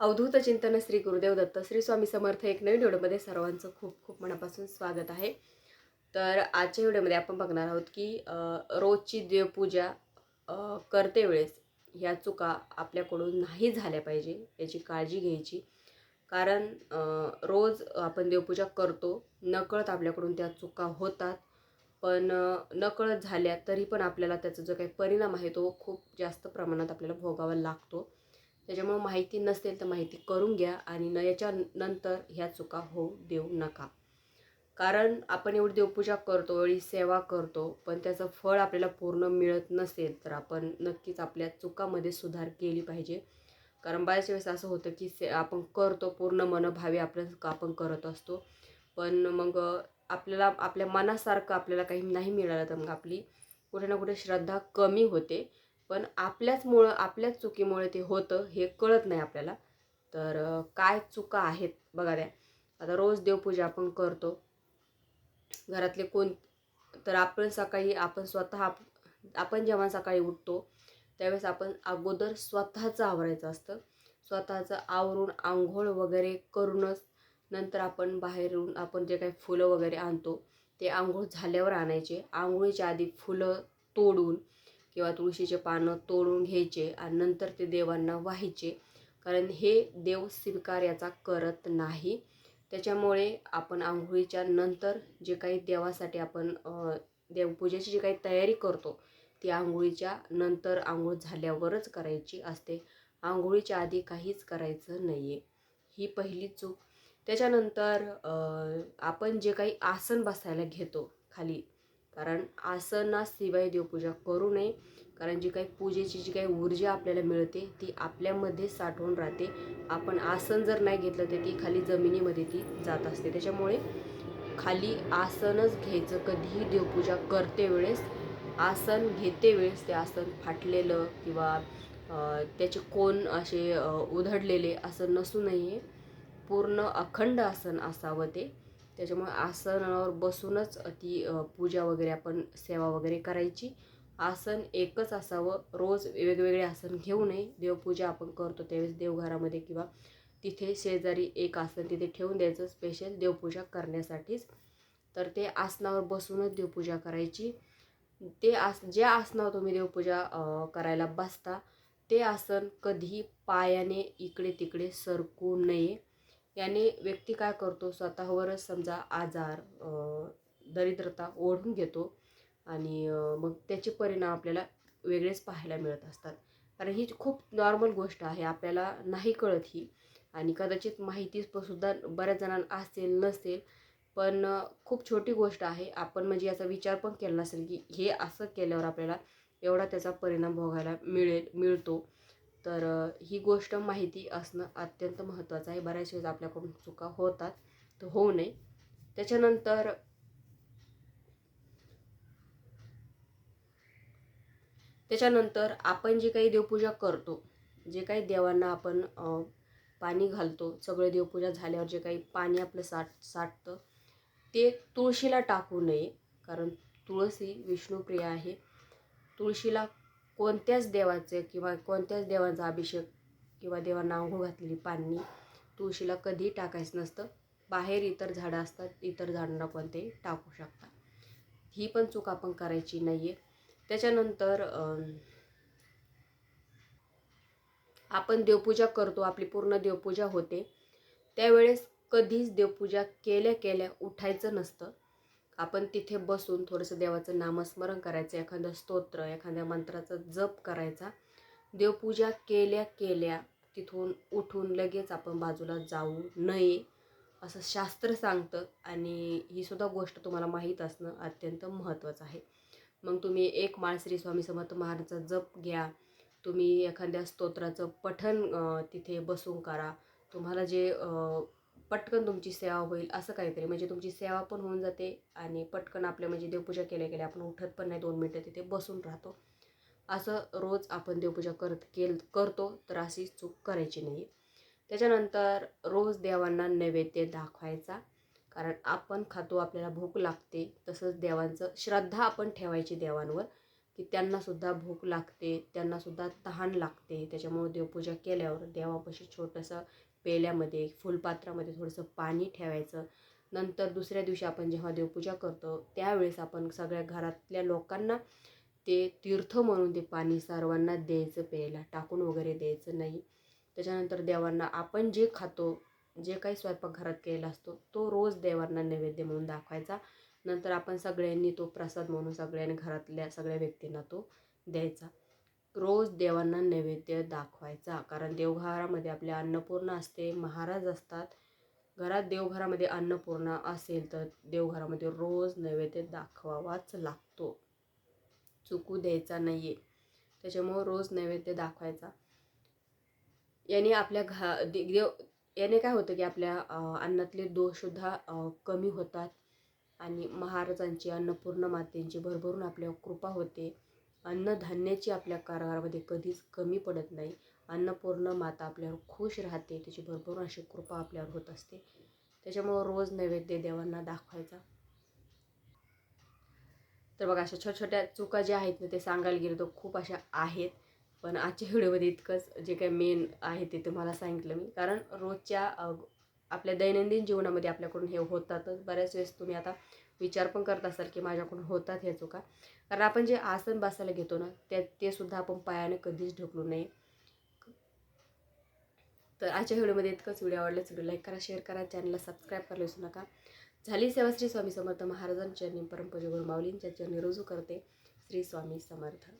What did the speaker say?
अवधूत चिंतन श्री गुरुदेव दत्त श्री स्वामी समर्थ एक नवीन व्हिडिओमध्ये सर्वांचं खूप खूप मनापासून स्वागत आहे. तर आजच्या व्हिडिओमध्ये आपण बघणार आहोत की रोजची देवपूजा करते वेळेस ह्या चुका आपल्याकडून नाही झाल्या पाहिजे याची काळजी घ्यायची. कारण रोज आपण देवपूजा करतो नकळत आपल्याकडून त्या चुका होतात. पण नकळत झाल्या तरी पण आपल्याला त्याचा जो काही परिणाम आहे तो खूप जास्त प्रमाणात आपल्याला भोगावा लागतो. त्याच्यामुळे माहिती नसेल तर माहिती करून घ्या आणि न याच्या नंतर ह्या चुका होऊ देऊ नका. कारण आपण एवढी देवपूजा करतो एवढी सेवा करतो पण त्याचं फळ आपल्याला पूर्ण मिळत नसेल तर आपण नक्कीच आपल्या चुकामध्ये सुधार केली पाहिजे. कारण बऱ्याच वेळेस असं होतं की से आपण करतो पूर्ण मनभावे आपलं आपण करत असतो. पण मग आपल्याला आपल्या मनासारखं आपल्याला काही नाही मिळालं तर मग आपली कुठे ना कुठे श्रद्धा कमी होते. पण आपल्याचमुळं आपल्याच चुकीमुळे ते होतं हे कळत नाही आपल्याला. तर काय चुका आहेत बघा द्या आता रोज देवपूजा आपण करतो. घरातले कोण तर आपण सकाळी आपण स्वतः आपण जेव्हा सकाळी उठतो त्यावेळेस आपण अगोदर स्वतःचं आवरायचं असतं. स्वतःचं आवरून आंघोळ वगैरे करूनच नंतर आपण बाहेरून आपण जे काही फुलं वगैरे आणतो ते आंघोळ झाल्यावर आणायचे. आंघोळीच्या आधी फुलं तोडून किंवा तुळशीचे पानं तोडून घ्यायचे आणि नंतर ते देवांना व्हायचे. कारण हे देव स्वीकार याचा करत नाही. त्याच्यामुळे आपण आंघोळीच्या नंतर जे काही देवासाठी आपण देवपूजेची जी काही तयारी करतो ती आंघोळीच्या नंतर आंघोळ झाल्यावरच करायची असते. आंघोळीच्या आधी काहीच करायचं नाही आहे ही पहिली चूक. त्याच्यानंतर आपण जे काही आसन बसायला घेतो खाली कारण आसनाशिवाय देवपूजा करू नये. कारण जी काही पूजेची जी काही ऊर्जा आपल्याला मिळते ती आपल्यामध्ये साठवून राहते. आपण आसन जर नाही घेतलं तर ती खाली जमिनीमध्ये ती जात असते. त्याच्यामुळे खाली आसनच घ्यायचं. कधीही देवपूजा करते वेळेस आसन घेते वेळेस ते आसन फाटलेलं किंवा त्याचे कोण असे उधडलेले उधळलेले असं नसू नये पूर्ण अखंड आसन असावं ते. त्याच्यामुळे आसनावर बसूनच ती पूजा वगैरे आपण सेवा वगैरे करायची. आसन एकच असावं. रोज वेगवेगळे आसन घेऊ नये. देवपूजा आपण करतो त्यावेळेस देवघरामध्ये किंवा तिथे शेजारी एक आसन तिथे ठेवून द्यायचं. स्पेशल देवपूजा करण्यासाठीच. तर ते आसनावर बसूनच देवपूजा करायची. ते आस ज्या आसनावर तुम्ही देवपूजा करायला बसता ते आसन कधीही पायाने इकडे तिकडे सरकू नये. याने व्यक्ती काय करतो? स्वतःवरच समजा आजार दरिद्रता ओढून घेतो आणि मग त्याचे परिणाम आपल्याला वेगळेच पाहायला मिळत असतात. कारण ही खूप नॉर्मल गोष्ट आहे आपल्याला नाही कळत ही. आणि कदाचित माहितीच सुद्धा बऱ्याच जणांना असेल नसेल पण खूप छोटी गोष्ट आहे. आपण म्हणजे याचा विचार पण केला नसेल की हे असं केल्यावर आपल्याला एवढा त्याचा परिणाम भोगायला मिळेल मिळतो. तर ही गोष्ट माहिती असणं अत्यंत महत्त्वाचं आहे. बऱ्याच वेळेस आपल्याकडून चुका होतात तर होऊ नये. त्याच्यानंतर त्याच्यानंतर आपण जे काही देवपूजा करतो जे काही देवांना आपण पाणी घालतो सगळे देवपूजा झाल्यावर जे काही पाणी आपलं साठ साठतं ते तुळशीला टाकू नये. कारण तुळस ही विष्णुप्रिय आहे. तुळशीला कोणत्याच देवाचे किंवा कोणत्याच देवांचा अभिषेक किंवा देवांना आंघोळ घातलेली पाणी तुळशीला कधीही टाकायचं नसतं. बाहेर इतर झाडं असतात इतर झाडांना कोणतेही टाकू शकता ही पण चूक आपण करायची नाही आहे त्याच्यानंतर आपण देवपूजा करतो आपली पूर्ण देवपूजा होते. त्यावेळेस कधीच देवपूजा केल्या केल्या उठायचं नसतं. आपण तिथे बसून थोडंसं देवाचं नामस्मरण करायचं एखादं स्तोत्र एखाद्या मंत्राचा जप करायचा. देवपूजा केल्या केल्या तिथून उठून लगेच आपण बाजूला जाऊ नये असं शास्त्र सांगतं. आणि ही सुद्धा गोष्ट तुम्हाला माहीत असणं अत्यंत महत्त्वाचं आहे. मग तुम्ही एक माळ श्री स्वामी समर्थ महाराजचा जप घ्या. तुम्ही एखाद्या स्तोत्राचं पठण तिथे बसून करा. तुम्हाला जे पटकन तुमची सेवा होईल असं काहीतरी. म्हणजे तुमची सेवा पण होऊन जाते आणि पटकन आपल्या म्हणजे देवपूजा केल्या गेल्या आपण उठत पण नाही दोन मिनटं तिथे बसून राहतो. असं रोज आपण देवपूजा करत केल करतो तर अशी चूक करायची नाही. त्याच्यानंतर रोज देवांना नैवेद्य दाखवायचा कारण आपण खातो आपल्याला भूक लागते तसंच देवांचं श्रद्धा आपण ठेवायची देवांवर की त्यांनासुद्धा भूक लागते त्यांनासुद्धा तहान लागते. त्याच्यामुळे देवपूजा केल्यावर देवापाशी छोटंसं पेल्यामध्ये फुलपात्रामध्ये थोडंसं पाणी ठेवायचं. नंतर दुसऱ्या दिवशी आपण जेव्हा देवपूजा करतो त्यावेळेस आपण सगळ्या घरातल्या लोकांना ते तीर्थ म्हणून ते पाणी सर्वांना द्यायचं प्यायला. टाकून वगैरे द्यायचं नाही. त्याच्यानंतर देवांना आपण जे खातो जे काही स्वयंपाक घरात केलेला असतो तो रोज देवांना नैवेद्य म्हणून दाखवायचा. नंतर आपण सगळ्यांनी तो प्रसाद म्हणून सगळ्यांनी घरातल्या सगळ्या व्यक्तींना तो द्यायचा. रोज देवांना नैवेद्य दाखवायचा. कारण देवघरामध्ये आपल्या अन्नपूर्णा असते महाराज असतात. घरात देवघरामध्ये अन्नपूर्णा असेल तर देवघरामध्ये रोज नैवेद्य दाखवावाच लागतो. चुकू द्यायचा नाही आहे त्याच्यामुळं रोज नैवेद्य दाखवायचा. याने आपल्या घा दे- देव याने काय होतं की आपल्या अन्नातले दोषसुद्धा कमी होतात. आणि महाराजांची अन्नपूर्ण मातेंची भरभरून आपल्या कृपा होते. अन्नधान्याची आपल्या कारभारामध्ये कधीच कमी पडत नाही. अन्नपूर्ण माता आपल्यावर खुश राहते. तिची भरपूर अशी कृपा आपल्यावर होत असते. त्याच्यामुळं रोज नैवेद्य देवांना दाखवायचा. तर बघा अशा छोट्या छोट्या चुका ज्या आहेत ना ते सांगायला गेलं तर खूप अशा आहेत. पण आजच्या व्हिडिओमध्ये इतकंच जे काही मेन आहे ते तुम्हाला सांगितलं मी. कारण रोजच्या आपल्या दैनंदिन जीवनामध्ये आपल्याकडून हे होतातच. बऱ्याच वेळेस तुम्ही आता विचार पण करत असाल की माझ्याकडून होतात ह्या चुका. कारण आपण जे आसन बसायला घेतो ना त्या ते सुद्धा आपण पायाने कधीच ढकलू नये. तर आजच्या व्हिडिओमध्ये इतकंच. व्हिडिओ आवडल्यास व्हिडिओ लाईक करा शेअर करा चॅनलला सबस्क्राईब करायला विसरू नका. झाली सेवा श्री स्वामी समर्थ महाराजांच्या परमपूज्य गुरु माऊलींच्या चरणी रुजू करते श्री स्वामी समर्थ.